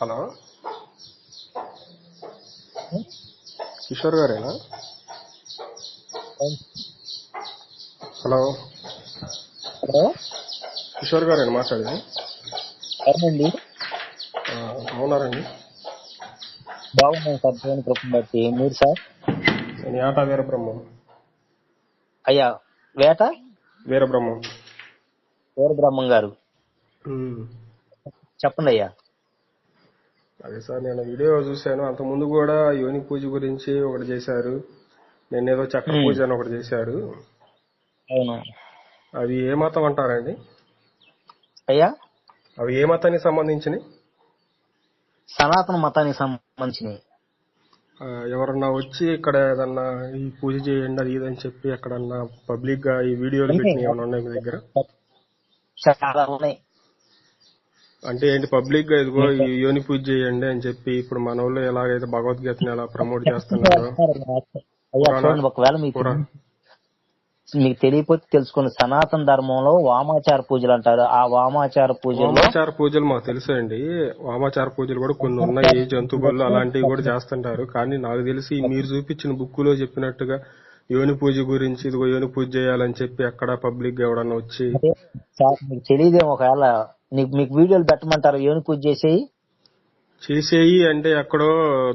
Hello? Kishore గారేనా? Hello? Hello? Kishore గారేనా మాట్లాడేది? అవునండి. బాగున్నారండి? బాగున్నాను సార్ దేవుని కృపను బట్టి మీరు సార్? నేను యాట వీరబ్రహ్మం. అయ్యా వేట? వీరబ్రహ్మం. వీర బ్రహ్మం గారు. చెప్పండి అయ్యా. అదే సార్ నేను వీడియో చూశాను. అంత ముందు కూడా యోని పూజ గురించి ఒకటి చేశారు. నేను ఏదో చక్ర. పూజ అని ఒకటి చేశారు. అవును? అవి ఏ మతం అంటారండి అయ్యా? అవి ఏ మతానికి సంబంధించినవి? సనాతన మతానికి సంబంధించినవి. ఎవరన్నా వచ్చి ఇక్కడ ఏదన్నా ఈ పూజ చేయండి అది ఇది అని చెప్పి ఎక్కడన్నా పబ్లిక్గా ఈ వీడియోలు ఏమైనా ఉన్నాయి మీ దగ్గర? చాలా ఉన్నాయి. అంటే ఏంటి పబ్లిక్గా ఇదిగో ఈ యోని పూజ చేయండి అని చెప్పి ఇప్పుడు మన వాళ్ళు ఎలాగైతే భగవద్గీతని ఎలా ప్రమోట్ చేస్తున్నారో. ఒకవేళ మీకు మీకు తెలియకపోతే తెలుసుకోండి సనాతన ధర్మంలో వామాచార పూజలు అంటారు. ఆ వామాచార పూజల్లో వామాచార పూజలు మాకు తెలుసండి. వామాచార పూజలు కూడా కొన్ని ఉన్నాయి. జంతు బళ్ళు అలాంటివి కూడా చేస్తుంటారు. కానీ నాకు తెలిసి మీరు చూపించిన బుక్లో చెప్పినట్టుగా యోని పూజ గురించి ఇదిగో యోని పూజ చేయాలని చెప్పి ఎక్కడ పబ్లిక్గా ఎవడన్నా వచ్చి తెలియదేమో ఒకవేళ నీకు మీకు వీడియోలు పెట్టమంటారు ఏమి పూజ చేసేయి? చేసేయి అంటే ఎక్కడో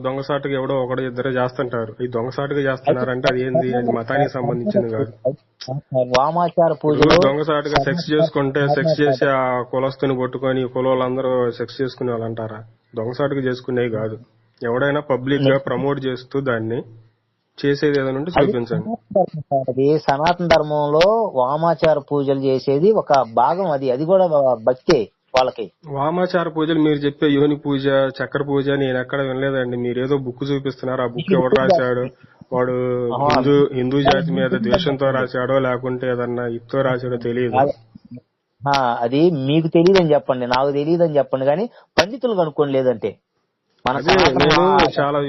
దొంగసాటుగా ఎవడో ఒకడో ఇద్దరు చేస్తుంటారు. ఈ దొంగసాటుగా చేస్తున్నారంటే అది ఏంది? అది మతానికి సంబంధించింది కాదు. వామాచార పూజలు. దొంగసాటుగా సెక్స్ చేసుకుంటే సెక్స్ చేసి ఆ కులస్తుని పట్టుకొని కులందరూ సెక్స్ చేసుకునే వాళ్ళు అంటారా దొంగసాటుగా చేసుకునేవి కాదు. ఎవడైనా పబ్లిక్గా ప్రమోట్ చేస్తూ దాన్ని చేసేది ఏదైనా ఉంటే చూపించండి. అది సనాతన ధర్మంలో వామాచార పూజలు చేసేది ఒక భాగం అది. అది కూడా భక్తే వాళ్ళకి. వామాచార పూజలు మీరు చెప్పే యోని పూజ చక్ర పూజ నేను ఎక్కడ వినలేదండి. మీరు ఏదో బుక్ చూపిస్తున్నారు. ఆ బుక్ ఎవడు రాశాడు? వాడు హిందూ హిందూ జాతి మీద ద్వేషంతో రాశాడో లేకుంటే ఏదన్నా ఇత్తో రాశాడో తెలియదు. ఆ, అది మీకు తెలియదని చెప్పండి నాకు తెలియదని చెప్పండి. కానీ పండితులు కనుక్కోండి లేదంటే. నేను చాలా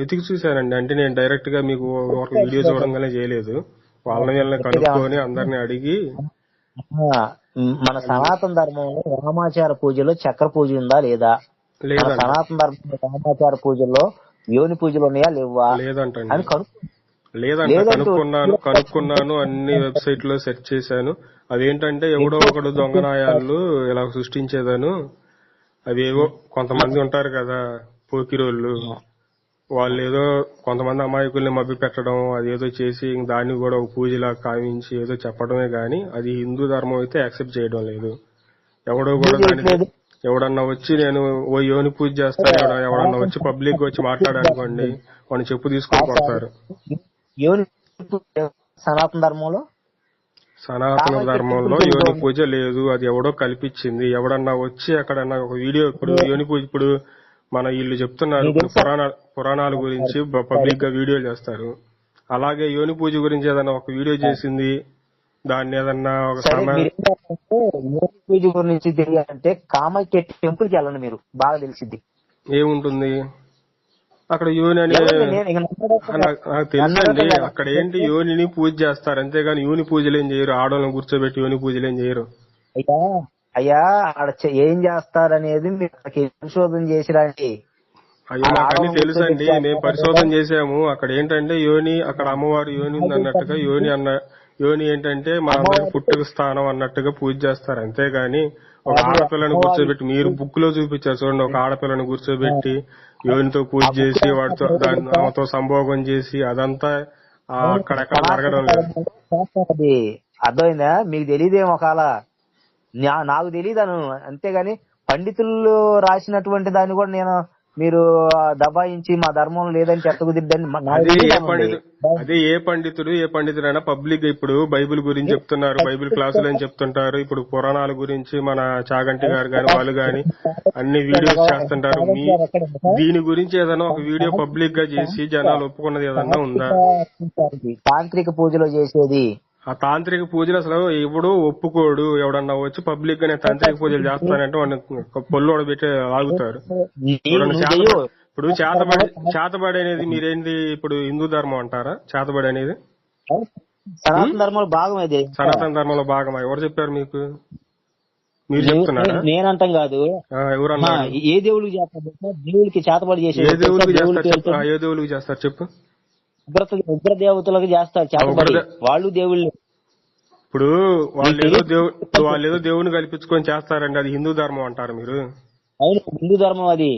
ఎతికి చూశానండి. అంటే నేను డైరెక్ట్గా మీకు ఒక వీడియో చూడంగానే చేయలేదు. వాళ్ళని వీళ్ళని కనుక్కొని అందరిని అడిగి మన సనాతన ధర్మంలో వామాచార పూజలో చక్ర పూజ ఉందా లేదా? మన సనాతన ధర్మంలో వామాచార పూజల్లో యోని పూజలు ఉన్నాయా లేవా? అని లేదంటండి కనుక్కో లేదంట లేదంటూ- కనుక్కున్నాను కనుక్కున్నాను అన్ని వెబ్సైట్లో సెర్చ్ చేశాను. అదేంటంటే ఎవడో ఒకడు దొంగ నాయాలు ఇలా సృష్టించేదాను. అవేవో కొంతమంది ఉంటారు కదా. పోకిరోళ్ళు వాళ్ళు ఏదో కొంతమంది అమాయకుల్ని మభ్య పెట్టడం అదేదో చేసి ఇంక దాన్ని కూడా ఒక పూజలా కావించి ఏదో చెప్పడమే గాని అది హిందూ ధర్మం అయితే యాక్సెప్ట్ చేయడం లేదు. ఎవడో కూడా దాన్ని ఎవడన్నా వచ్చి నేను ఓ యోని పూజ చేస్తాను ఎవడ- ఎవడన్నా వచ్చి పబ్లిక్ వచ్చి మాట్లాడానుకోండి వాడిని చెప్పు తీసుకొని కొడతారు. సనాతన ధర్మంలో? సనాతన ధర్మంలో యోని పూజ లేదు అది ఎవడో కల్పించింది. ఎవడన్నా వచ్చి అక్కడన్నా ఒక వీడియో ఇప్పుడు యోని పూజ ఇప్పుడు మన వీళ్ళు చెప్తున్నారు ఇప్పుడు పురాణ పురాణాల గురించి పబ్లిక్గా వీడియోలు చేస్తారు. అలాగే యోని పూజ గురించి ఏదన్నా ఒక వీడియో చేసింది దాన్ని ఏదన్నా ఒక యోని పూజ గురించి తెలియాలంటే కామాఖ్య టెంపుల్కి వెళ్ళండి మీరు. బాగా తెలిసింది ఏముంటుంది? అక్కడ యోని అనే నాకు తెలుసండి. అక్కడ ఏంటి యోనిని పూజ చేస్తారు. అంతేగాని యోని పూజలు ఏం చేయరు. ఆడవాళ్ళని కూర్చోబెట్టి యోని పూజలు ఏం చేయరు అయ్యా ఆడ ఏం చేస్తారనేది మీరు పరిశోధన చేసి రండి అయ్యో నాకు అన్ని తెలుసండి మేము పరిశోధన చేసాము అక్కడ ఏంటంటే యోని అక్కడ అమ్మవారు యోని ఉంది అన్నట్టుగా యోని అన్న యోని ఏంటంటే మనందరికి పుట్టుక స్థానం అన్నట్టుగా పూజ చేస్తారు అంతేగాని ఒక ఆడపిల్లని కూర్చోబెట్టి మీరు బుక్లో చూపించారు చూడండి ఒక ఆడపిల్లని కూర్చోబెట్టి యోనితో పూజ చేసి వాడితో దాని ఆమెతో సంభోగం చేసి అదంతా అక్కడెక్కడ జరగడం లేదు అర్థమైందా మీకు తెలియదేమో నా- నాకు తెలియదాను అంతేగాని పండితులు రాసినటువంటి దాన్ని కూడా నేను మీరు దబాయించి మా ధర్మం లేదని చెత్తకుదిద్దని అదే ఏ. పండితుడు అదే ఏ పండితుడు ఏ పండితుడైనా పబ్లిక్ ఇప్పుడు బైబిల్ గురించి చెప్తున్నారు. బైబిల్ క్లాసులు అని చెప్తుంటారు. ఇప్పుడు పురాణాల గురించి మన చాగంటి గారు గాని వాళ్ళు గాని అన్ని వీడియోస్ చేస్తుంటారు. మీ దీని గురించి ఏదైనా ఒక వీడియో పబ్లిక్గా చేసి జనాలు ఒప్పుకున్నది ఏదన్నా ఉందా? తాంత్రిక పూజలో చేసేది ఆ తాంత్రిక పూజలు అసలు ఎవడు ఒప్పుకోడు. ఎవడన్నా వచ్చి పబ్లిక్గా నేను తాంత్రిక పూజలు చేస్తానంటే వాడిని పొల్లు పెట్టి ఆగుతారు ఇప్పుడు చేతబడి చేతబడి అనేది మీరేంటి ఇప్పుడు హిందూ ధర్మం అంటారా? చేతబడి అనేది సనాతన ధర్మంలో భాగం అది సనాతన ధర్మంలో భాగమా? ఎవరు చెప్పారు మీకు? మీరు చెప్తున్నారా? నేనంటాం కాదు. ఆ, ఎవరు ఆ, అన్నారు ఏ దేవుడికి చేస్తారు? దేవుడికి చేతబడి చేసే ఏ దేవుడికి చేస్తారు? ఏ దేవుడికి చేస్తారు? చెప్పు. ఉగ్రత ఉగ్ర దేవతలకు చేస్తారు చేతబడి వాళ్ళు దేవుళ్ళు ఇప్పుడు వాళ్ళు ఏదో దేవు ఇప్పుడు వాళ్ళు ఏదో దేవుని కల్పించుకొని చేస్తారండి అది హిందూ ధర్మం అంటారు మీరు. అవును హిందూ ధర్మం అది.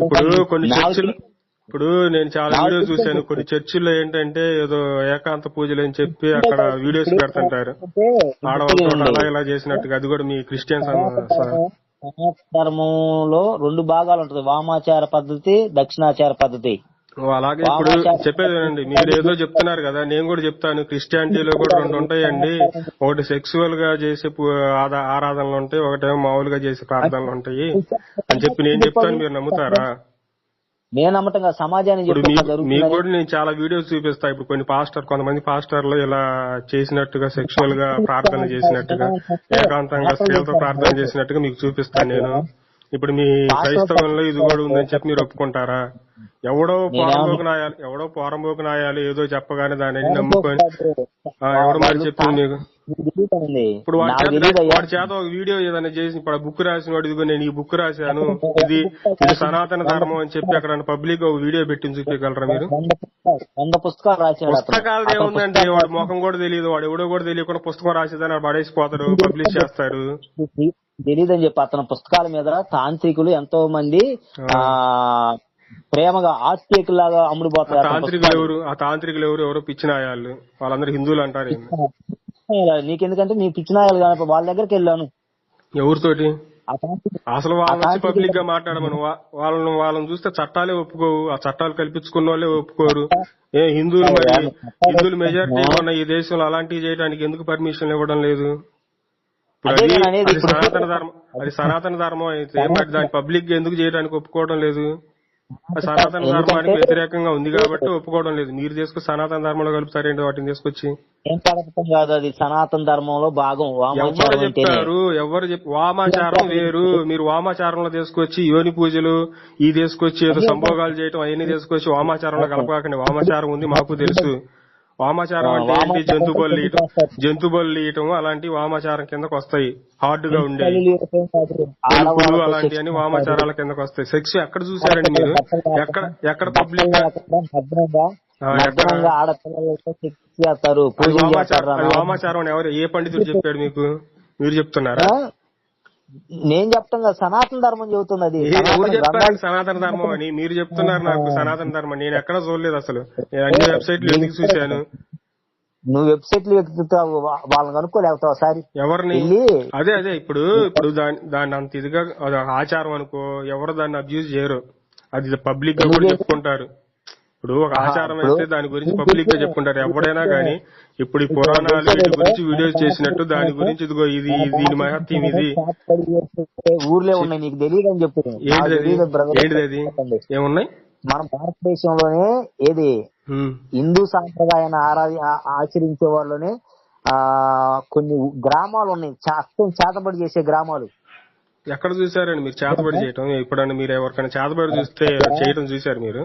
ఇప్పుడు. కొన్ని చర్చిలు ఇప్పుడు నేను చాలా వీడియోస్ చూశాను. కొన్ని చర్చిల్లో ఏంటంటే ఏదో ఏకాంత పూజలు అని చెప్పి అక్కడ వీడియోస్ పెడుతుంటారు. ఉంది. అలా ఇలా చేసినట్టుగా అది కూడా మీ క్రిస్టియన్స్ ధర్మంలో రెండు భాగాలు ఉంటుంది. వామాచార పద్ధతి దక్షిణాచార పద్ధతి. అలాగే ఇప్పుడు చెప్పేది వినండి మీరు ఏదో చెప్తున్నారు కదా నేను కూడా చెప్తాను. క్రిస్టియానిటీలో కూడా రెండు ఉంటాయండి. ఒకటి సెక్సువల్గా చేసే ఆరాధనలు ఉంటాయి ఒకటేమో మామూలుగా చేసే ప్రార్థనలు ఉంటాయి అని చెప్పి నేను చెప్తాను. మీరు నమ్ముతారా? నేను నమ్మటం సమాజాన్ని మీకు కూడా నేను చాలా వీడియోస్ చూపిస్తా. ఇప్పుడు కొన్ని పాస్టర్ కొంతమంది పాస్టర్లు ఇలా చేసినట్టుగా సెక్షువల్గా ప్రార్థన చేసినట్టుగా ఏకాంతంగా స్త్రీలతో ప్రార్థన చేసినట్టుగా మీకు చూపిస్తాను నేను. ఇప్పుడు మీ క్రైస్తవంలో ఇది కూడా ఉందని చెప్పి మీరు ఒప్పుకుంటారా? ఎవడో పోరంబోకు నాయాలి ఎవడో పోరంబోకు నాయాలి ఏదో చెప్పగానే దాన్ని నమ్ముకొని ఎవడో మరి చెప్పింది మీకు. ఇప్పుడు వాడి చేత. వాడి చేత ఒక వీడియో ఏదైనా చేసి ఇప్పుడు బుక్ రాసిన వాడు ఇదిగో నేను ఈ బుక్ రాశాను ఇది ఇది సనాతన ధర్మం అని చెప్పి అక్కడ పబ్లిక్ ఒక వీడియో పెట్టి చూపించగలరా మీరు? పుస్తకాలు ఏముందండి? వాడి ముఖం కూడా తెలియదు వాడు ఎవడో కూడా తెలియకుండా పుస్తకం రాసేదని వాడు పడేసిపోతారు పబ్లిష్ చేస్తారు తెలీదని చెప్పి అతని పుస్తకాల మీద తాంత్రికులు ఎంతో మంది ఆ. ప్రేమగా ఆస్తికులాగా ఆ అమ్ముడుపోతారు తాంత్రికులు ఎవరు? ఆ తాంత్రికులు ఎవరు? ఎవరో పిచ్చినాయాళ్ళు వాళ్ళందరూ హిందువులు అంటారు. నీకెందుకంటే నీ పిచ్చినాయాలు కానీ వాళ్ళ దగ్గరికి వెళ్ళాను. ఎవరితోటి? అసలు వాళ్ళని వచ్చి పబ్లిక్గా మాట్లాడమను. వాళ్ళని వాళ్ళని చూస్తే చట్టాలే ఒప్పుకోవు. ఆ చట్టాలు కల్పించుకున్న వాళ్ళే ఒప్పుకోరు. ఏ హిందువులు మరి హిందువులు మెజారిటీ ఉన్న ఈ దేశంలో అలాంటివి చేయడానికి ఎందుకు పర్మిషన్ ఇవ్వడం లేదు? సనాతన ధర్మం అది సనాతన ధర్మం అయితే మరి దాన్ని పబ్లిక్ ఎందుకు చేయడానికి ఒప్పుకోవడం లేదు? సనాతన ధర్మానికి వ్యతిరేకంగా ఉంది కాబట్టి ఒప్పుకోవడం లేదు. మీరు తీసుకొచ్చి సనాతన ధర్మంలో కలుపుతారేంటి వాటిని తీసుకొచ్చి? ఏం కలపటం కాదు అది సనాతన ధర్మంలో భాగం ఎవరు చెప్తారు ఎవరు చెప్ వామాచారం వేరు. మీరు వామాచారంలో తీసుకొచ్చి యోని పూజలు ఈ తీసుకొచ్చి ఏదో సంభోగాలు చేయటం అవన్నీ తీసుకొచ్చి వామాచారంలో కలపకండి వామాచారం ఉంది మాకు తెలుసు. వామాచారం అంటే ఏంటి? జంతు బలు ఇయటం. జంతు ఇయటం అలాంటి వామాచారం కిందకు వస్తాయి హార్డ్గా ఆడవాళ్ళతో అలాంటి అని వామాచారాల కిందకు వస్తాయి సెక్స్ ఎక్కడ చూసారండి మీరు? ఎక్కడ ఎక్కడ పబ్లిక్ వామాచారం ఎవరు ఏ పండితుడు చెప్పాడు మీకు? మీరు చెప్తున్నారా? నేను చెప్తాం కదా సనాతన ధర్మం చెబుతుంది అది సనాతన చెప్పారు గ్రంథాలు- సనాతన ధర్మం అని? మీరు చెప్తున్నారు నాకు సనాతన ధర్మం. నేను ఎక్కడ చూడలేదు అసలు. నేను అన్ని వెబ్సైట్లు ఎందుకు చూశాను? నువ్వు వెబ్సైట్లు వెతుకుతావు వా- వాళ్ళని కనుక్కోలేకపోతావు ఒకసారి. ఎవరిని? అదే అదే ఇప్పుడు ఇప్పుడు దాని దాన్ని అంత ఇదిగా ఆచారం అనుకో ఎవరు దాన్ని అబ్యూజ్ చేయరు. అది పబ్లిక్గా కూడా చెప్పుకుంటారు. ఇప్పుడు ఒక ఆచారం అయితే దాని గురించి పబ్లిక్గా చెప్పుకుంటారు ఎవడైనా గానీ ఇప్పుడు ఈ పురాణాలు వీటి గురించి వీడియోస్ చేసినట్టు దాని గురించి ఇదిగో ఇది దీని మహత్యం ఇది. ఊర్లే ఉన్నాయి నీకు తెలియదు అని చెప్పు ఏంటిది అది? ఏమున్నాయి? మన భారతదేశంలోనే ఏది. హిందూ సాంప్రదాయాన్ని ఆరాధి ఆచరించే వాళ్ళనే ఆ కొన్ని గ్రామాలు ఉన్నాయి. చేతబడి చేసే గ్రామాలు. ఎక్కడ చూసారండి మీరు చేతబడి చేయటం? ఎప్పుడన్నా మీరు ఎవరికైనా చేతబడి చూస్తే చేయటం చూసారు మీరు?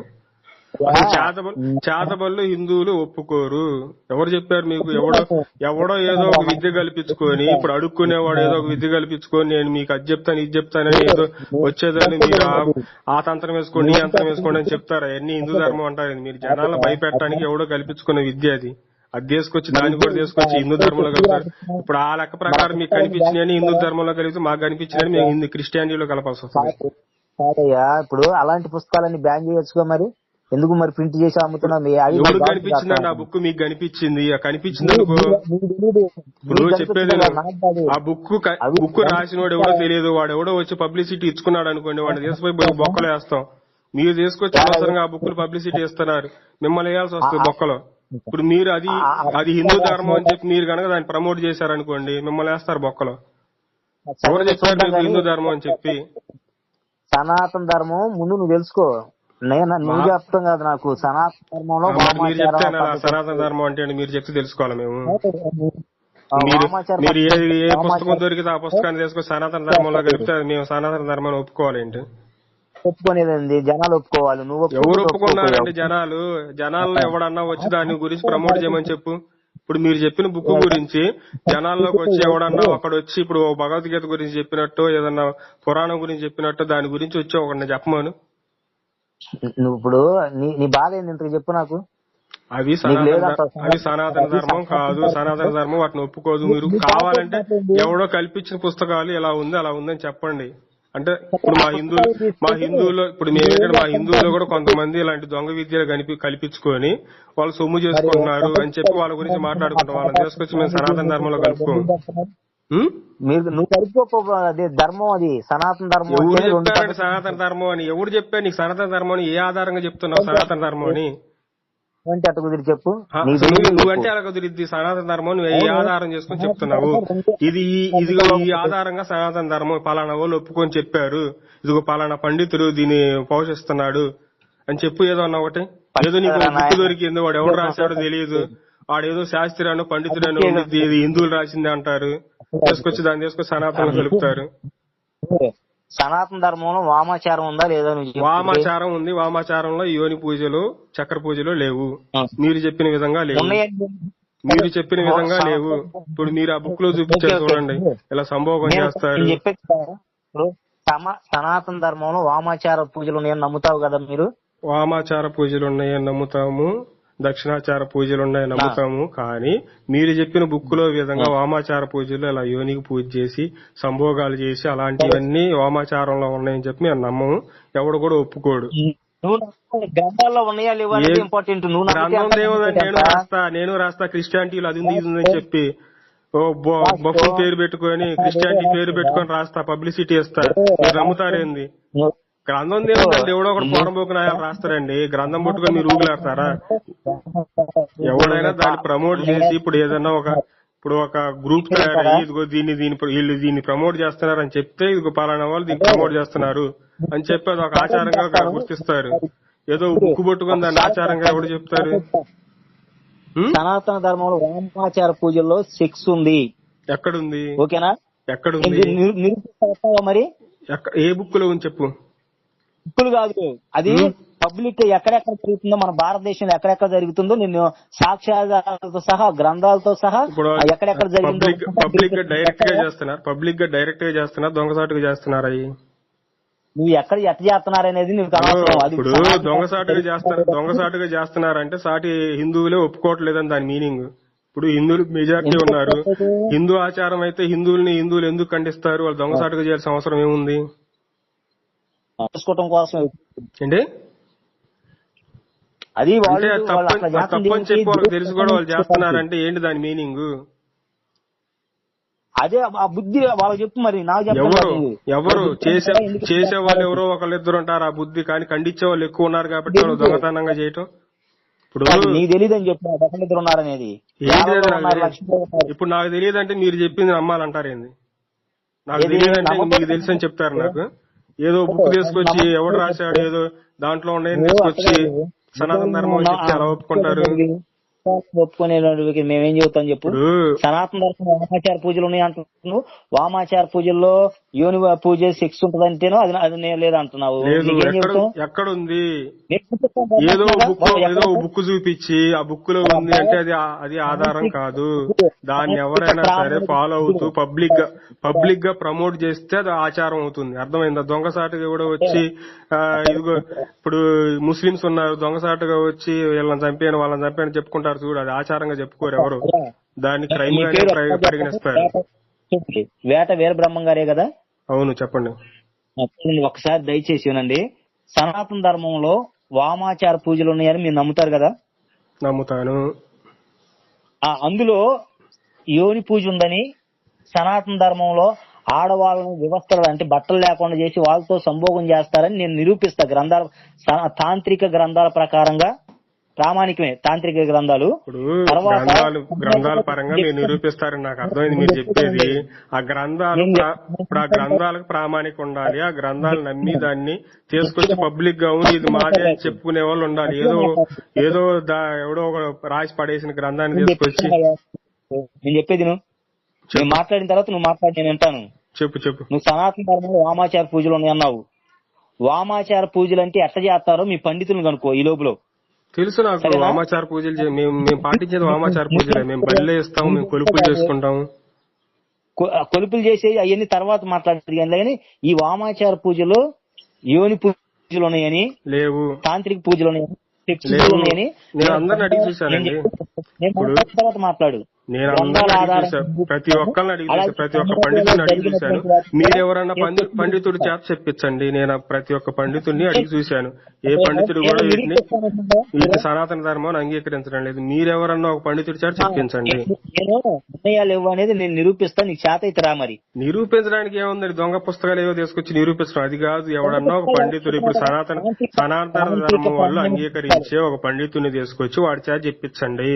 చేతబడులు హిందువులు ఒప్పుకోరు. ఎవరు చెప్పారు మీకు? ఎవడో ఎవడో ఏదో ఒక విద్య కల్పించుకొని ఇప్పుడు అడుక్కునేవాడు ఏదో ఒక విద్య కల్పించుకొని నేను మీకు అది చెప్తాను ఇది చెప్తానని ఏదో వచ్చేదాన్ని మీరు ఆ- తంత్రం వేసుకోండి ఈ తంత్రం వేసుకోండి అని చెప్తారు? అవన్నీ హిందూ ధర్మం అంటారు మీరు జనాలను భయపెట్టడానికి ఎవడో కల్పించుకున్న విద్య అది. అది తీసుకొచ్చి దాన్ని కూడా తీసుకొచ్చి హిందూ ధర్మంలో కలుపుతారు. ఇప్పుడు ఆ లెక్క ప్రకారం మీకు కనిపించినని హిందూ ధర్మంలో కలిపితే మాకు కనిపించినని మేము హిందూ క్రిస్టియానిటీలో కలపాల్సి వస్తుంది. కాదయ్యా ఇప్పుడు అలాంటి పుస్తకాలన్నీ బ్యాన్ చేయొచ్చుగా మరి? ఎందుకు మరి ప్రింట్ చేసి అమ్ముతున్నా ఎవరు బుక్ మీకు కనిపించింది. కనిపించింది చెప్పేది. ఆ బుక్ బుక్ రాసినోడు ఎవడో తెలియదు. వాడు ఎవడో వచ్చి పబ్లిసిటీ ఇచ్చుకున్నాడు అనుకోండి తీసుకుపోయి బొక్కలో వేస్తాం. మీరు తీసుకొచ్చి అనవసరంగా ఆ బుక్కులు పబ్లిసిటీ ఇస్తున్నారు. మిమ్మల్ని వేయాల్సి వస్తుంది బొక్కలో. ఇప్పుడు మీరు అది అది హిందూ ధర్మం అని చెప్పి మీరు కనుక దాన్ని ప్రమోట్ చేశారనుకోండి మిమ్మల్ని వేస్తారు బొక్కలో. ఎవరు చెప్పారు హిందూ ధర్మం అని చెప్పి. సనాతన ధర్మం ముందు నువ్వు తెలుసుకో. నేను నువ్వు చెప్తాం కదా నాకు సనాతన ధర్మంలో మరి చెప్తే సనాతన ధర్మం అంటే ఏంటి? మీరు చెప్తే తెలుసుకోవాలి మేము. మీరు ఏ పుస్తకం దొరికితే ఆ పుస్తకాన్ని తీసుకొని సనాతన ధర్మంలో కలిపితే మేము సనాతన ధర్మాన్ని ఒప్పుకోవాలేంటి ఒప్పుకునేది జనాలు ఒప్పుకోవాలి. నువ్వు ఎవరు ఒప్పుకున్నారండి. జనాలు? జనాల్లో ఎవడన్నా వచ్చి దాని గురించి ప్రమోట్ చేయమని చెప్పు. ఇప్పుడు మీరు చెప్పిన బుక్ గురించి జనాల్లోకి వచ్చి ఎవడన్నా ఒకడు వచ్చి ఇప్పుడు భగవద్గీత గురించి చెప్పినట్టు ఏదన్నా పురాణం గురించి చెప్పినట్టు దాని గురించి వచ్చి ఒకడిని చెప్పమను. నువ్వు ఇప్పుడు నీ నీ బాధ ఇంతకు చెప్పు నాకు. అవి సనాతన లేదంట. అవి సనాతన ధర్మం కాదు. సనాతన ధర్మం వాటిని ఒప్పుకోదు. మీరు కావాలంటే ఎవడో కల్పించిన పుస్తకాలు ఇలా ఉంది అలా ఉందని చెప్పండి. అంటే ఇప్పుడు మా హిందువులు మా హిందువులో ఇప్పుడు మేము మా హిందువులో కూడా కొంతమంది ఇలాంటి దొంగ విద్యలు కనిపి కల్పించుకొని వాళ్ళు సొమ్ము చేసుకుంటున్నారు అని చెప్పి వాళ్ళ గురించి మాట్లాడుకుంటాం. వాళ్ళని తీసుకొచ్చి మేము సనాతన ధర్మంలో కలుపుకోము. ఉం? మీరు నువ్వు అదే ధర్మం అది సనాతన ధర్మం ఎవరు సనాతన ధర్మం అని? ఎవరు చెప్పారు నీకు సనాతన ధర్మం అని? ఏ ఆధారంగా చెప్తున్నావు సనాతన ధర్మం అని? అంటే అటు కుదిరి చెప్పు. నువ్వంటే అలా కుదిరిద్ది సనాతన ధర్మం నువ్వు ఏ ఆధారం చేసుకొని చెప్తున్నావు? ఇది ఇదిగో ఈ ఆధారంగా సనాతన ధర్మం పలానా వాళ్ళు ఒప్పుకొని చెప్పారు. ఇదిగో పలానా పండితుడు దీన్ని పోషిస్తున్నాడు అని చెప్పు ఏదో అన్న ఒకటి. ఏదో నీకు దొరికింది వాడు ఎవడు రాశాడో తెలియదు వాడేదో శాస్త్రాను పండితుడను ఇది హిందువులు రాసింది అంటారు. తీసుకొచ్చి దాన్ని తీసుకొచ్చి సనాతన కలుపుతారు. సనాతన ధర్మంలో వామాచారం ఉందా లేదా. వామాచారం ఉంది. వామాచారంలో యోని పూజలు చక్ర పూజలు లేవు. మీరు చెప్పిన విధంగా లేవు. మీరు చెప్పిన విధంగా లేవు. ఇప్పుడు మీరు ఆ బుక్లో చూపించారు చూడండి. ఇలా సంభోగం చేస్తారు. సనాతన ధర్మంలో వామాచార పూజలు నేను నమ్ముతావు కదా మీరు? వామాచార పూజలు ఉన్నాయని నమ్ముతాము. దక్షిణాచార పూజలు ఉన్నాయని నమ్ముతాము. కానీ మీరు చెప్పిన బుక్లో విధంగా వామాచార పూజలు ఇలా యోనికి పూజ చేసి సంభోగాలు చేసి అలాంటివన్నీ వామాచారంలో ఉన్నాయని చెప్పి మేము నమ్మము. ఎవడు కూడా ఒప్పుకోడు. గ్రంథాల్లో ఉన్నాయా లేవా ఇంపార్టెంట్ గ్రంథం నేను? రాస్తా నేను రాస్తా క్రిస్టియానిటీలు అది ఉంది ఉందని చెప్పి. ఓ బొఫ్ పేరు పెట్టుకొని క్రిస్టియానిటీ పేరు పెట్టుకొని రాస్తా పబ్లిసిటీ ఇస్తా. నమ్ముతారేంది? గ్రంథం దేవుడు ఎవడో ఒకటి పోరంబోకు నాయాలు రాస్తారండి. గ్రంథం పట్టుకొని మీరు ఊగులేస్తారా ఎవడైనా దాన్ని ప్రమోట్ చేసి ఇప్పుడు ఏదైనా ఒక ఇప్పుడు ఒక గ్రూప్ తయారయ్యి ఇదిగో దీన్ని దీన్ని వీళ్ళు దీన్ని ప్రమోట్ చేస్తున్నారు అని చెప్తే ఇదిగో పలానా వాళ్ళు దీన్ని ప్రమోట్ చేస్తున్నారు అని చెప్పి అది ఒక ఆచారంగా గుర్తిస్తారు. ఏదో బుక్ పట్టుకొని దాన్ని ఆచారంగా ఎవడు చెప్తారు? సనాతన ధర్మంలో వామాచార పూజల్లో సెక్స్ ఉంది. ఎక్కడుంది? ఓకేనా? ఎక్కడుంది? మరి ఏ బుక్లో ఉంది చెప్పు. ఇప్పుడు కాదు. అది పబ్లిక్ ఎక్కడెక్కడ జరుగుతుందో మన భారతదేశంలో ఎక్కడెక్కడ జరుగుతుందో నేను సాక్ష్యాలతో సహా గ్రంథాలతో సహా ఎక్కడెక్కడ జరిగిందో పబ్లిక్ డైరెక్ట్గా చేస్తున్నారు. పబ్లిక్గా డైరెక్ట్గా చేస్తున్నారు దొంగసాటుగా చేస్తున్నారు అవి నువ్వు ఎక్కడ ఎట్ట చేస్తున్నారు అనేది ఇప్పుడు దొంగసాటుగా చేస్తారు దొంగసాటుగా చేస్తున్నారంటే సాటి హిందువులే ఒప్పుకోవట్లేదని దాని మీనింగ్. ఇప్పుడు హిందువులు మెజారిటీ ఉన్నారు. హిందూ ఆచారం అయితే హిందువుల్ని హిందువులు ఎందుకు ఖండిస్తారు? వాళ్ళు దొంగసాటుగా చేయాల్సిన అవసరం ఏముంది? తెలుసుకోవటం కోసం ఏంటి? అది వాళ్ళు తప్పని చెప్పి వాళ్ళకి తెలిసి కూడా వాళ్ళు చేస్తున్నారంటే ఏంటి దాని మీనింగ్? అదే ఆ బుద్ధి వాళ్ళకి చెప్పు మరి నాకు ఎవరు? ఎవరు? చేసే చేసే వాళ్ళు ఎవరో ఒకళ్ళు ఇద్దరు ఉంటారు ఆ బుద్ధి కానీ ఖండించే వాళ్ళు ఎక్కువ ఉన్నారు కాబట్టి వాళ్ళు దొంగతనంగా చేయటం. ఇప్పుడు నీకు చెప్పిన. ఒకళ్ళిద్దరు ఉన్నారనేది. ఇప్పుడు నాకు తెలియదు అంటే మీరు చెప్పింది నమ్మాలంటారేంది నాకు? తెలియదు అంటే మీకు తెలుసు అని చెప్తారు నాకు. ఏదో బుక్ తీసుకొచ్చి ఎవడు రాశాడు ఏదో దాంట్లో ఉన్నాయని తీసుకొచ్చి సనాతన ధర్మం చెప్తే ఎలా ఒప్పుకుంటారు? ఒప్పుకునే మేమేం చెబుతాం చెప్పు? సనాతన ధర్మం వామాచార పూజలు ఉన్నాయి అంటున్నావు. వామాచార పూజల్లో యోని పూజ సెక్స్ ఉంటది అంటేనో అది అది నేను లేదు అంటున్నావు. లేదు నీకేం ఎక్కడ చెబుతాం ఎక్కడుంది? ఏదో ఏదో బుక్ చూపించి ఆ బుక్లో ఉంది అంటే అది అది ఆధారం కాదు. దాన్ని ఎవరైనా సరే ఫాలో అవుతూ పబ్లిక్గా పబ్లిక్గా ప్రమోట్ చేస్తే అది ఆచారం అవుతుంది. అర్థమైందా? దొంగసాటుగా కూడా వచ్చి ఇదిగో ఇప్పుడు ముస్లిమ్స్ ఉన్నారు దొంగసాటుగా వచ్చి వీళ్ళని చంపాను వాళ్ళని చంపాను చెప్పుకుంటారు చూడు అది ఆచారంగా చెప్పుకోరు ఎవరు. దాన్ని క్రైమ్ పరిగణిస్తారు. వేట వీర బ్రహ్మం గారే కదా? అవును చెప్పండి. ఒకసారి దయచేసి వినండి. సనాతన ధర్మంలో వామాచార పూజలు ఉన్నాయని మీరు నమ్ముతారు కదా? నమ్ముతాను. ఆ అందులో యోని పూజ ఉందని సనాతన ధర్మంలో ఆడవాళ్ళను వ్యవస్థలు అంటే బట్టలు లేకుండా చేసి వాళ్ళతో సంభోగం చేస్తారని నేను నిరూపిస్తా గ్రంథాల తాంత్రిక గ్రంథాల ప్రకారంగా. ప్రామాణికమే తాంత్రిక గ్రంథాలు. తర్వాత- గ్రంథాలు గ్రంథాల పరంగా మీరు నిరూపిస్తారని నాకు అర్థమైంది మీరు చెప్పేది. ఆ గ్రంథాలు ఇప్పుడు ఆ గ్రంథాలకు ప్రామాణిక ఉండాలి. ఆ గ్రంథాలు నమ్మి దాన్ని తీసుకొచ్చి పబ్లిక్గా ఉంది. ఇది మాదే అని చెప్పుకునే వాళ్ళు ఉండాలి. ఏదో ఏదో ఎవడో ఒక రాసి పడేసిన గ్రంథాన్ని తీసుకొచ్చి నేను చెప్పేది నువ్వు. మాట్లాడిన తర్వాత నువ్వు మాట్లాడి నేను వింటాను. చెప్పు చెప్పు. నువ్వు సనాతన ధర్మంలో వామాచార పూజలు ఉన్నాయి అన్నావు వామాచార పూజలు అంటే ఎట్ట చేస్తారో మీ పండితులను కనుక్కో ఈ లోపల. తెలుసు నాకు? వామాచార పూజలు మేము మేము పాటించేది వామాచార పూజలే. మేము బయలు ఇస్తాం మేము కొలుపులు చేసుకుంటాం. కొ- ఆ కొలుపులు చేసేది అవన్నీ తర్వాత మాట్లాడేది కానీ ఈ వామాచార పూజలు యోని పూజలు ఉన్నాయని లేవు. తాంత్రిక పూజలు ఉన్నాయని నేను అందరిని అడిగి చూశానండి. తర్వాత మాట్లాడు. నేను ప్రతి ఒక్కరిని అడిగి ప్రతి ఒక్క పండితుడిని అడిగి చూశాను జరిగినటువంటి మీరు ఎవరన్నా పండి వాటిని పండితుడి చేత చెప్పించండి. నేను ప్రతి ఒక్క పండితుడిని అడిగి చూశాను. ఏ పండితుడు కూడా వీటిని. వీటిని సనాతన ధర్మం అంగీకరించడం లేదు. మీరెవరన్నా ఒక పండితుడి చేత చెప్పించండి. నేను నిర్ణయాలు ఇవ్వ అనేది నేను నిరూపిస్తాను నీకు చేత అయితే మరి? నిరూపించడానికి ఏముంది దొంగ పుస్తకాలు ఏవో తీసుకొచ్చి నిరూపించడం అది కాదు ఎవడన్నా ఒక పండితుడు ఇప్పుడు సనాతన సనాతన ధర్మం వల్ల అంగీకరించే ఒక పండితుడిని తీసుకొచ్చి వాడి చేత చెప్పించండి.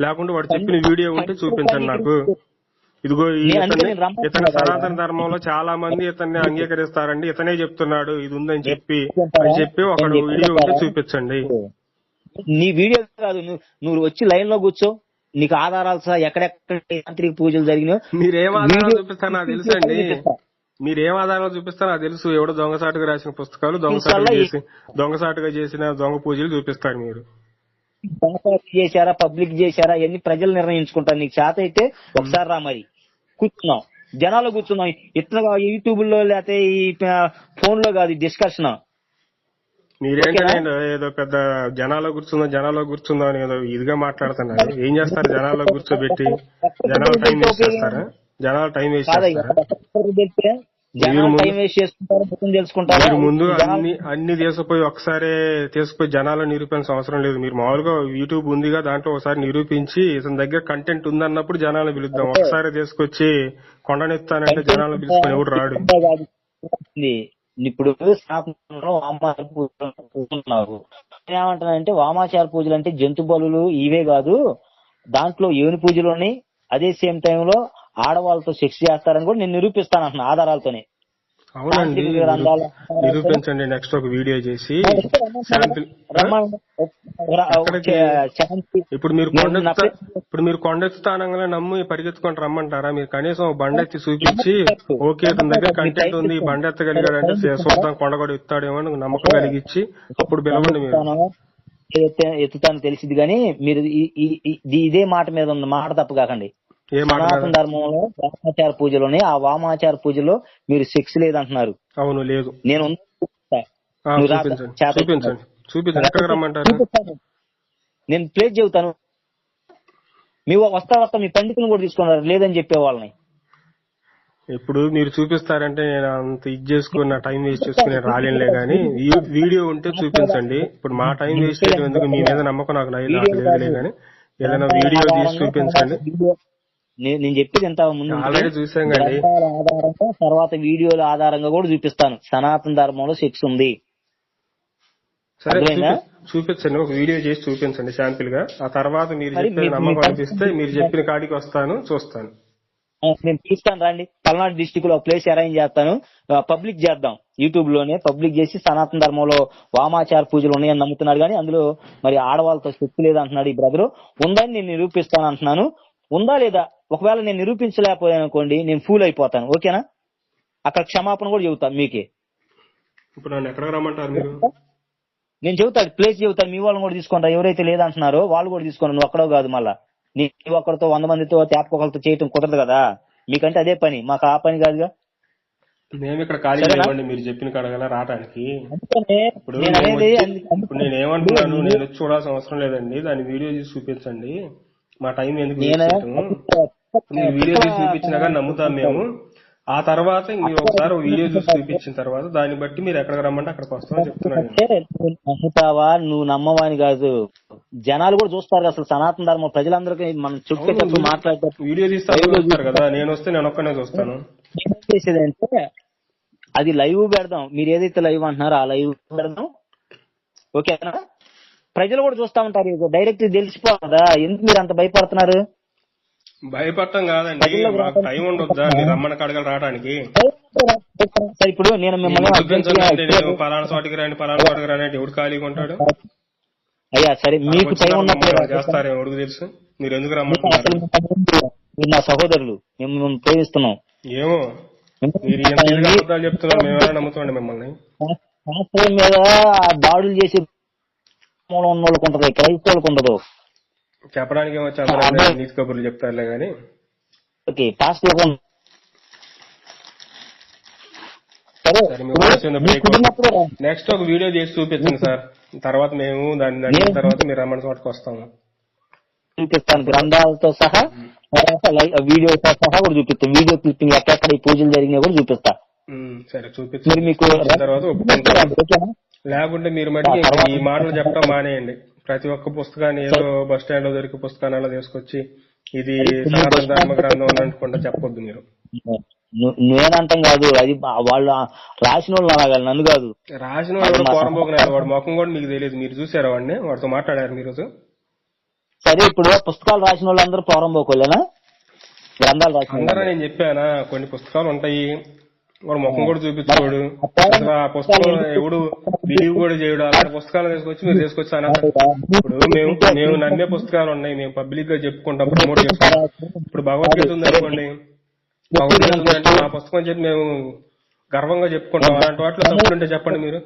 లేకుంటే వాడు చెప్పిన వీడియో ఉంటే చూపించండి నాకు. ఇదిగో ఇతని. సనాతన ధర్మంలో చాలా మంది ఇతన్ని అంగీకరిస్తారండి. ఇతనే చెప్తున్నాడు. ఇది ఉందని చెప్పి అని చెప్పి ఒక వీడియో ఉంటే చూపించండి. నీ వీడియో కాదు. నువ్వు వచ్చి లైన్లో కూర్చో. నీకు ఆధారాలు సహా ఎక్కడెక్కడ తాంత్రిక పూజలు జరిగినాయో మీరేం ఆధారాలు చూపిస్తారు నాకు తెలుసండి. మీరేం ఆధారాలు చూపిస్తారు నాకు తెలుసు. ఎవడో దొంగసాటుగా రాసిన పుస్తకాలు దొంగసాటుగా చేసి దొంగసాటుగా చేసిన దొంగ పూజలు చూపిస్తారు మీరు. దొంగసాటు చేశారా పబ్లిక్ చేశారా ఇవన్నీ ప్రజలు నిర్ణయించుకుంటారు. నీకు చేత అయితే ఒకసారి రా మరి. కూర్చున్నాం. జనాలు కూర్చున్నాం. ఇట్లా యూట్యూబ్లో లేకపోతే ఈ ఫోన్లో కాదు డిస్కషన్. మీరేంటంటే ఏదో పెద్ద జనాల్లో కూర్చుందాం జనాల్లో కూర్చుందాం అని ఏదో ఇదిగా మాట్లాడుతున్నారు. ఏం చేస్తారు? జనాల్లో కూర్చోబెట్టి జనాలు టైం వేస్ట్ చేస్తారా? జనాలు టైం వేస్ట్ చేస్తారా? జనాలు ముందు- టైం వేస్ట్ చేసుకుంటారు మొత్తం తెలుసుకుంటారు మీరు ముందు అన్ని అన్ని తీసుకుపోయి ఒకసారి తీసుకుపోయి జనాలు నిరూపించాల్సిన అవసరం లేదు. మీరు మామూలుగా యూట్యూబ్ ఉందిగా దాంట్లో ఒకసారి నిరూపించి ఇతని దగ్గర కంటెంట్ ఉందన్నప్పుడు జనాలను పిలుద్దాం. ఒకసారి తీసుకొచ్చి కొండనెత్తానంటే జనాలను పిలుచుకొని ఎవడు రాడు. ఇప్పుడు వామాచార పూజలు ఏమంటానంటే వామాచార పూజలు అంటే జంతు బలులు ఇవే కాదు దాంట్లో ఏను పూజలు ఉన్నాయి అదే సేమ్ టైంలో ఆడవాళ్ళతో సెక్స్ చేస్తారని కూడా నేను నిరూపిస్తాను అంటున్నా ఆధారాలతోనే. అవునండి నిరూపించండి నెక్స్ట్ ఒక వీడియో చేసి ఇప్పుడు మీరు కొండ ఇప్పుడు మీరు కొండ స్థానంగా నమ్మి పరిగెత్తుకొని రమ్మంటారా? మీరు కనీసం ఒక బండ ఎత్తి చూపించి ఓకే తన దగ్గర కంటెంట్ ఉంది ఈ బండ ఎత్తగలిగాడంటే చూస్తాం కొండ కూడా ఎత్తాడేమో నమ్మకం కలిగించి అప్పుడు పిలవండి మీరు. ఎత్తుతానో, తెలిసింది కానీ మీరు ఇదే మాట మీద ఉంది మాట తప్పు కాకండి. సనాతన? ధర్మంలో వామాచార పూజలు ఉన్నాయి ఆ వామాచార పూజలో మీరు సెక్స్ లేదంటున్నారు. అవును లేదు. నేను చూపించండి. చూపించండి. నేను ప్లేస్ చెబుతాను. మీ వస్తా వస్తా మీ పండితులను కూడా తీసుకున్నారు. లేదని చెప్పే వాళ్ళని. ఇప్పుడు మీరు చూపిస్తారంటే నేను అంత ఇది చేసుకుని నా టైం వేస్ట్ చేసుకుని రాలేనులే కానీ ఈ వీడియో ఉంటే చూపించండి. ఇప్పుడు మా టైం వేస్ట్ చేయడం ఎందుకు? మీ మీద నమ్మకం నాకు లేదు. నాకు లేదులే కానీ ఏదైనా వీడియో తీసి చూపించండి. నేను చెప్పేది ఎంత ముందు ఆధారంగా తర్వాత వీడియోల ఆధారంగా కూడా చూపిస్తాను. సనాతన ధర్మంలో సెక్స్ ఉంది. చూపించండి. ఒక వీడియో చేసి చూపించండి శాంపిల్గా ఆ తర్వాత మీరు నమ్మకం అనిపిస్తే మీరు చెప్పిన కాడికి వస్తాను చూస్తాను. నేను పిలుస్తాను రండి. పల్నాడు డిస్టిక్లో ప్లేస్ అరేంజ్ చేస్తాను. పబ్లిక్ చేద్దాం. యూట్యూబ్లోనే పబ్లిక్ చేసి సనాతన ధర్మంలో వామాచార పూజలు ఉన్నాయని నమ్ముతున్నాడు కానీ అందులో మరి ఆడవాళ్ళతో శక్తి లేదంటున్నాడు ఈ బ్రదర్. ఉందని నేను నిరూపిస్తాను అంటున్నాను. ఉందా లేదా? ఒకవేళ నేను నిరూపించలేకపోయాను అనుకోండి నేను ఫూల్ అయిపోతాను. ఓకేనా అక్కడ క్షమాపణ కూడా చెబుతాను మీకే. ఇప్పుడు నన్ను ఎక్కడ రమ్మంటారు మీరు? నేను చెబుతాను ప్లేస్ చెబుతాను మీ వాళ్ళని కూడా తీసుకుంటా ఎవరైతే లేదంటున్నారో వాళ్ళు కూడా తీసుకోండి నువ్వు ఒక్కడో కాదు మళ్ళా. నీ ఒక్కరితో వంద మందితో తేపకొకరితో చేయటం కుదరదు కదా. మీకంటే అదే పని. మాకు ఆ పని కాదుగా. మేము ఇక్కడ ఖాళీ మీరు చెప్పిన కాడగల రావడానికి ఇప్పుడు నేను ఏమంటున్నాను? వచ్చి చూడాల్సిన అవసరం లేదండి. దాని వీడియో చూపించండి. మా టైం ఎందుకు వీడియో తీసి చూపించినా కానీ నమ్ముతాం మేము. ఆ తర్వాత మీరు ఒకసారి ఒక వీడియో చూసి చూపించిన తర్వాత దాన్ని బట్టి మీరు ఎక్కడికి రమ్మంటే అక్కడికి వస్తామని చెప్తున్నాను నమ్ముతావా? నువ్వు నమ్మవా అని కాదు. జనాలు కూడా చూస్తారు అసలు సనాతన ధర్మం. ప్రజలందరికీ మనం చెప్పేటప్పుడు మాట్లాడేటప్పుడు వీడియో తీస్తే అందరూ చూస్తారు కదా. నేను వస్తే నేను ఒక్కనే చూస్తాను. చేసేదంటే అది లైవ్ పెడదాం. మీరు ఏదైతే లైవ్ అంటున్నారో ఆ లైవ్ పెడదాం. ఓకేనా? ప్రజలు కూడా చూస్తా ఉంటారు. డైరెక్ట్ తెలిసిపోదా ఎందుకు మీరు అంత భయపడుతున్నారు? భయపడటం కాదండి. టైం ఉండొద్దా? మీరు రమ్మని కడగలు రావడానికి. ఇప్పుడు నేను మిమ్మల్ని పలానా చోటికి రండి పలానా చోటికి రండి ఎవడు ఖాళీగా ఉంటాడు. అయ్యా సరే మీకు టైం ఉన్నప్పుడు చేస్తారు ఎవరికి తెలుసు? మీరు ఎందుకు మీరు నా సహోదరులు. మేము మిమ్మల్ని ప్రేమిస్తున్నాం. ఏమో? మీరు చెప్తున్నారు మేమైనా నమ్ముతామండి మిమ్మల్ని? శాస్త్రం మీద దాడులు చేసి మూలం ఉన్న వాళ్ళకి ఉంటది క్రైస్తవులకు ఉండదు. చెప్పడానికి ఏమో చాలా నీతి కబుర్లు చెప్తారులే గాని. ఓకే పాస్టర్లకు నెక్స్ట్ ఒక వీడియో చేసి చూపించండి సార్. తర్వాత మేము దాని దాని తర్వాత మీరు రమ్మని చోటకి వస్తాము. చూపిస్తాను గ్రంథాలతో సహా వీడియోతో సహా కూడా చూపిస్తాను వీడియో క్లిప్పింగ్ ఎక్కడెక్కడ ఈ పూజలు జరిగినాయి కూడా చూపిస్తా. సరే చూపించండి మీకు తర్వాత? లేకుంటే మీరు మటుకు తర్వాత- ఈ మాటలు చెప్పడం మానేయండి. ప్రతి ఒక్క పుస్తకాన్ని ఏదో బస్ స్టాండ్లో దొరికే పుస్తకాన్ని అలా తీసుకొచ్చి ఇది సనాతన ధర్మ గ్రంథం అని అనుకుంటా చెప్పొద్దు మీరు. నేనంటాం కాదు. అది వాళ్ళు రాసిన వాళ్ళు నన్ను కాదు. రాసిన వాడు కూడా పోరంపోకున్నాడు వాడు. ముఖం కూడా మీకు తెలియదు. మీరు చూసారా వాడిని? వాడితో మాట్లాడారు మీరు సరే ఇప్పుడు పుస్తకాలు రాసిన వాళ్ళు అందరూ పోరంబోకోలేనా గ్రంథాలు రాసిన అందరూ వాళ్ళు. నేను చెప్పానా? కొన్ని పుస్తకాలు ఉంటాయి. వాడు ముఖం కూడా చూపించుకోడు. అసలు ఆ పుస్తకం ఎవడు బిలీవ్ కూడా చేయడు. అలాంటి పుస్తకాలు తీసుకొచ్చి మీరు తీసుకొచ్చి ఇప్పుడు మేము మేము నమ్మే పుస్తకాలు ఉన్నాయి. మేము పబ్లిక్గా చెప్పుకుంటాం ప్రమోట్ చేసుకుంటాం ఇప్పుడు భగవద్గీత ఉంది అనుకోండి. భగవద్గీత ఉందంటే ఆ పుస్తకం చెప్పి మేము గర్వంగా చెప్పుకుంటాం. అలాంటి వాటిలో తప్పులుంటే చెప్పండి మీరు.